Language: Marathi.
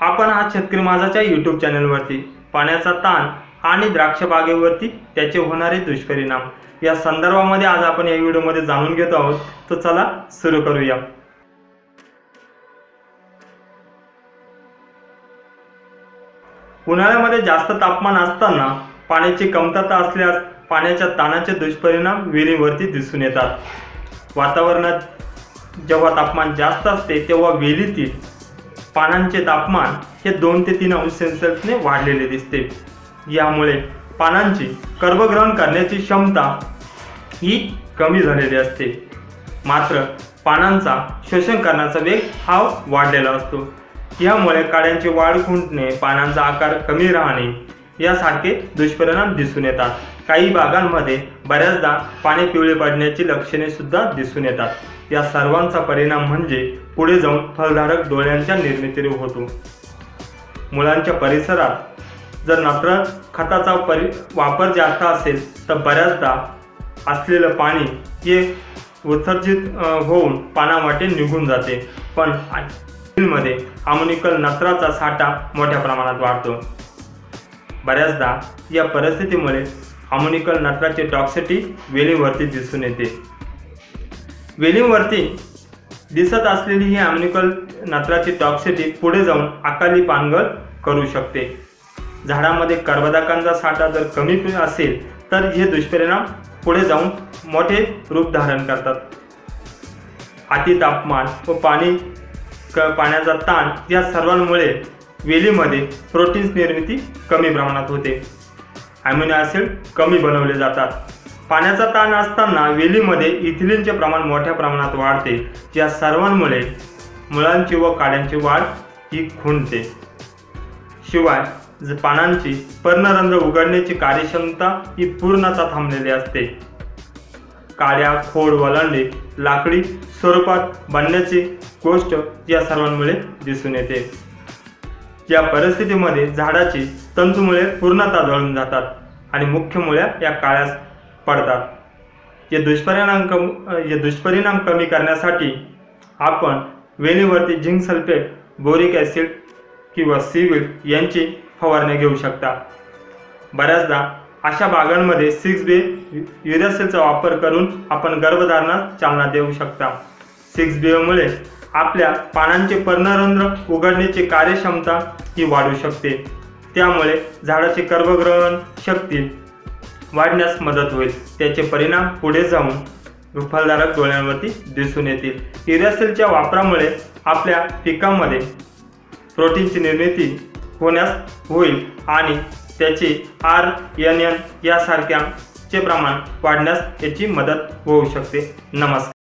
आपण आज शेतकरी माझाच्या यूट्यूब चॅनलवरती पाण्याचा ताण आणि द्राक्ष बागेवरती त्याचे होणारे दुष्परिणाम. या संदर्भामध्ये आज आपण या व्हिडिओमध्ये जाणून घेतो आहोत. तर चला सुरू करूया. उन्हाळ्यामध्ये जास्त तापमान असताना पाण्याची कमतरता असल्यास पाण्याच्या ताणाचे दुष्परिणाम विहिरीवरती दिसून येतात. वातावरणात जेव्हा तापमान जास्त असते तेव्हा वेलीतील पानांचे तापमान हे दोन ते तीन अंश सेल्सिअसने वाढलेले दिसते. यामुळे पानांची कर्बग्रहण करण्याची क्षमता ही कमी झालेली असते. मात्र पानांचा शोषण करण्याचा वेग हा वाढलेला असतो. यामुळे काड्यांची वाढ खुंटणे पानांचा आकार कमी राहणे यासारखे दुष्परिणाम दिसून येतात. काही भागांमध्ये बऱ्याचदा पाने पिवळे पडण्याची लक्षणे सुद्धा दिसून येतात. या सर्वांचा परिणाम म्हणजे पुढे जाऊन फलधारक डोळ्यांच्या निर्मितीने होतो. मुलांच्या परिसरात जर नत्र खताचा परि वापर जास्त असेल तर बऱ्याचदा असलेलं पाणी हे उत्सर्जित होऊन पानावाटे निघून जाते. पण मध्ये अमोनिकल नत्राचा साठा मोठ्या प्रमाणात वाढतो. बऱ्याचदा या परिस्थितीमुळे अमोनिकल नत्राची टॉक्सिटी वेलीवरती दिसून येते. वेलींवरती दिसत असलेली ही अमोनिकल नत्राची टॉक्सिटी पुढे जाऊन अकाली पानगळ करू शकते. झाडामध्ये कर्बदाकांचा साठा जर कमी असेल तर हे दुष्परिणाम पुढे जाऊन मोठे रूप धारण करतात. अति तापमान व पाणी क पाण्याचा ताण या सर्वांमुळे वेलीमध्ये प्रोटीन्स निर्मिती कमी प्रमाणात होते. अॅमिनो ॲसिड कमी बनवले जातात. पाण्याचा ताण असताना वेलीमध्ये इथिलिनचे प्रमाण मोठ्या प्रमाणात वाढते. या सर्वांमुळे मुळांची व काड्यांची वाढ ही खुंटते. शिवाय पानांची पर्णरंध्र उघडण्याची कार्यक्षमता ही पूर्णतः थांबलेली असते. काड्या खोड वलांडे लाकडी स्वरूपात बनण्याची गोष्ट या सर्वांमुळे दिसून येते. या परिस्थितीमध्ये झाडाची तंतुमुळे पूर्णतः जळून जातात आणि मुख्य मुळ्या या काळ्यास पडतात. या दुष्परिणाम कम या दुष्परिणाम कमी करण्यासाठी आपण वेलीवरती झिंक सल्फेट बोरिक ॲसिड किंवा सीवीड यांची फवारणी घेऊ शकता. बऱ्याचदा अशा बागांमध्ये सिक्स बे युरियासेलचा वापर करून आपण गर्भधारणास चालना देऊ शकता. सिक्स बेमुळे आपल्या पानांचे पर्णरंध्र उघडण्याची कार्यक्षमता ही वाढू शकते. त्यामुळे झाडाची गर्भग्रहण शक्ती वाढण्यास मदत होईल. त्याचे परिणाम पुढे जाऊन फलधारक डोळ्यांवरती दिसून येतील. इरासेलच्या वापरामुळे आपल्या पिकामध्ये प्रोटीनची निर्मिती होण्यास होईल आणि त्याची आर एन एन यासारख्याचे प्रमाण वाढण्यास याची मदत होऊ शकते. नमस्कार.